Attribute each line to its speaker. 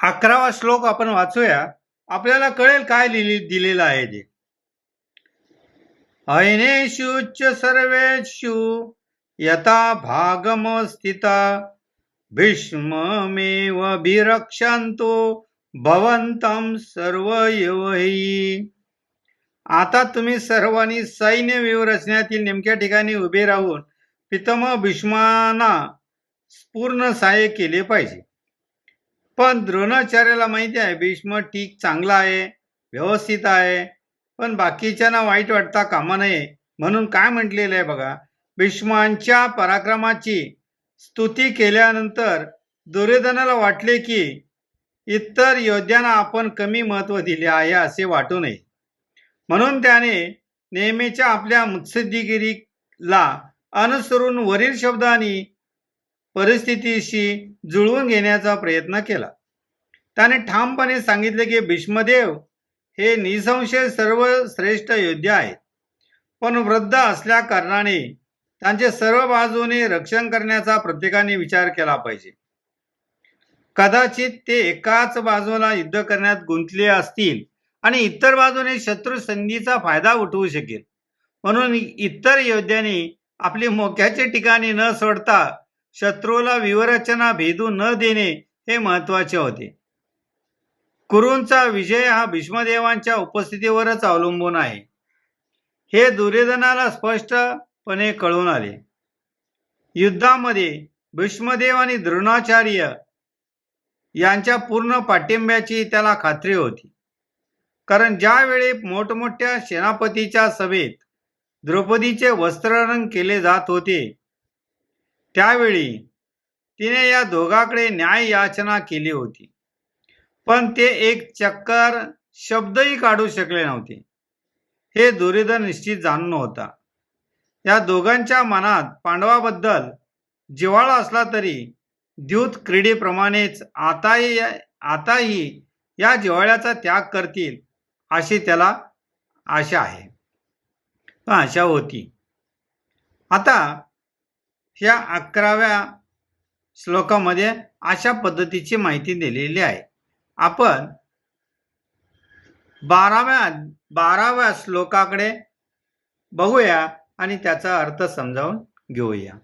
Speaker 1: अकरावा श्लोक आपण वाचूया. आपल्याला कळेल काय लिहिले दिलेलं आहे ते. च सर्वेषु यथा भागम स्थिता भीष्ममेव भिरक्षन्तो सर्व सर्वयवही आता तुम्ही सर्वांनी सैन्य व्यूहरचण्यातील नेमक्या ठिकाणी उभे राहून पितम भीष्मांना पूर्ण सहाय्य केले पाहिजे. पण द्रोणाचार्याला माहिती आहे भीष्म ठीक चांगला आहे व्यवस्थित आहे पण बाकीच्यांना वाईट वाटता कामा नये म्हणून काय म्हटलेलं आहे बघा? भीष्मांच्या पराक्रमाची स्तुती केल्यानंतर दुर्योधनाला वाटले की इतर योद्ध्यांना आपण कमी महत्त्व दिले आहे असे वाटू नये. म्हणून त्याने नेहमीच्या आपल्या मुत्सद्दीगिरीला अनुसरून वरील शब्दांनी परिस्थितीशी जुळवून घेण्याचा प्रयत्न केला. त्याने ठामपणे सांगितले की भीष्मदेव हे निसंशय सर्व श्रेष्ठ योद्धे आहेत. पण वृद्ध असल्या कारणाने त्यांचे सर्व बाजूने रक्षण करण्याचा प्रत्येकाने विचार केला पाहिजे. कदाचित ते एकाच बाजूला युद्ध करण्यात गुंतले असतील आणि इतर बाजूने शत्रू संधीचा फायदा उठवू शकेल. म्हणून इतर योद्ध्यांनी आपली मोक्याचे ठिकाणी न सोडता शत्रूला विवरचना भेदू न देणे हे महत्त्वाचे होते. कुरूंचा विजय हा भीष्मदेवांच्या उपस्थितीवरच अवलंबून आहे. हे दुर्योधनाला स्पष्टपणे कळून आले. युद्धामध्ये भीष्मदेव आणि द्रोणाचार्य यांच्या पूर्ण पाठिंब्याची त्याला खात्री होती. कारण ज्यावेळी मोठमोठ्या सेनापतीच्या सभेत द्रौपदीचे वस्त्ररंग केले जात होते त्यावेळी तिने या दोघाकडे न्याय याचना केली होती. पण ते एक चक्कर शब्दही काढू शकले नव्हते. हे दुर्योधन निश्चित जाणून होता. या दोघांच्या मनात पांडवाबद्दल जिव्हाळा असला तरी द्यूत क्रीडेप्रमाणेच आताही आताही या जिव्हाळ्याचा त्याग करतील अशी त्याला आशा आहे. आशा होती. आता ह्या अकराव्या श्लोकामध्ये अशा पद्धतीची माहिती दिलेली आहे. आपण बाराव्या बाराव्या श्लोकाकडे बघूया आणि त्याचा अर्थ समजावून घेऊया.